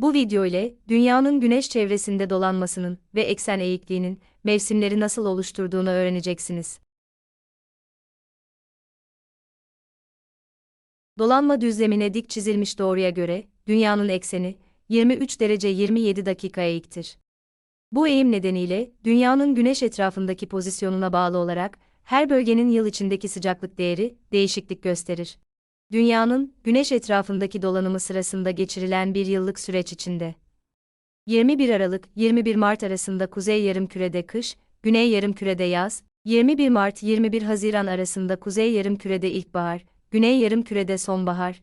Bu video ile dünyanın güneş çevresinde dolanmasının ve eksen eğikliğinin mevsimleri nasıl oluşturduğunu öğreneceksiniz. Dolanma düzlemine dik çizilmiş doğruya göre dünyanın ekseni 23 derece 27 dakika eğiktir. Bu eğim nedeniyle dünyanın güneş etrafındaki pozisyonuna bağlı olarak her bölgenin yıl içindeki sıcaklık değeri değişiklik gösterir. Dünyanın güneş etrafındaki dolanımı sırasında geçirilen bir yıllık süreç içinde 21 Aralık 21 Mart arasında kuzey yarımkürede kış, güney yarımkürede yaz, 21 Mart 21 Haziran arasında kuzey yarımkürede ilkbahar, güney yarımkürede sonbahar,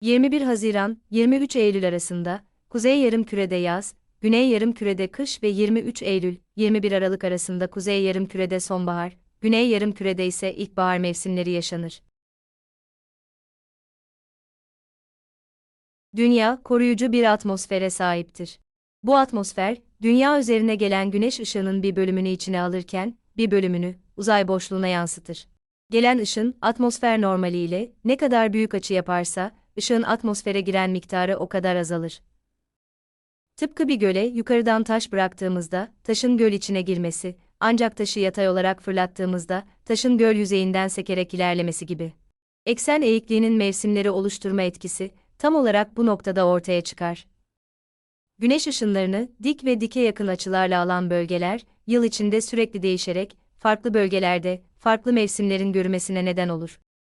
21 Haziran 23 Eylül arasında kuzey yarımkürede yaz, güney yarımkürede kış ve 23 Eylül 21 Aralık arasında kuzey yarımkürede sonbahar, güney yarımkürede ise ilkbahar mevsimleri yaşanır. Dünya, koruyucu bir atmosfere sahiptir. Bu atmosfer, dünya üzerine gelen güneş ışığının bir bölümünü içine alırken, bir bölümünü uzay boşluğuna yansıtır. Gelen ışın, atmosfer normaliyle ne kadar büyük açı yaparsa, ışığın atmosfere giren miktarı o kadar azalır. Tıpkı bir göle yukarıdan taş bıraktığımızda, taşın göl içine girmesi, ancak taşı yatay olarak fırlattığımızda, taşın göl yüzeyinden sekerek ilerlemesi gibi. Eksen eğikliğinin mevsimleri oluşturma etkisi, tam olarak bu noktada ortaya çıkar. Güneş ışınlarını dik ve dike yakın açılarla alan bölgeler, yıl içinde sürekli değişerek, farklı bölgelerde, farklı mevsimlerin görülmesine neden olur.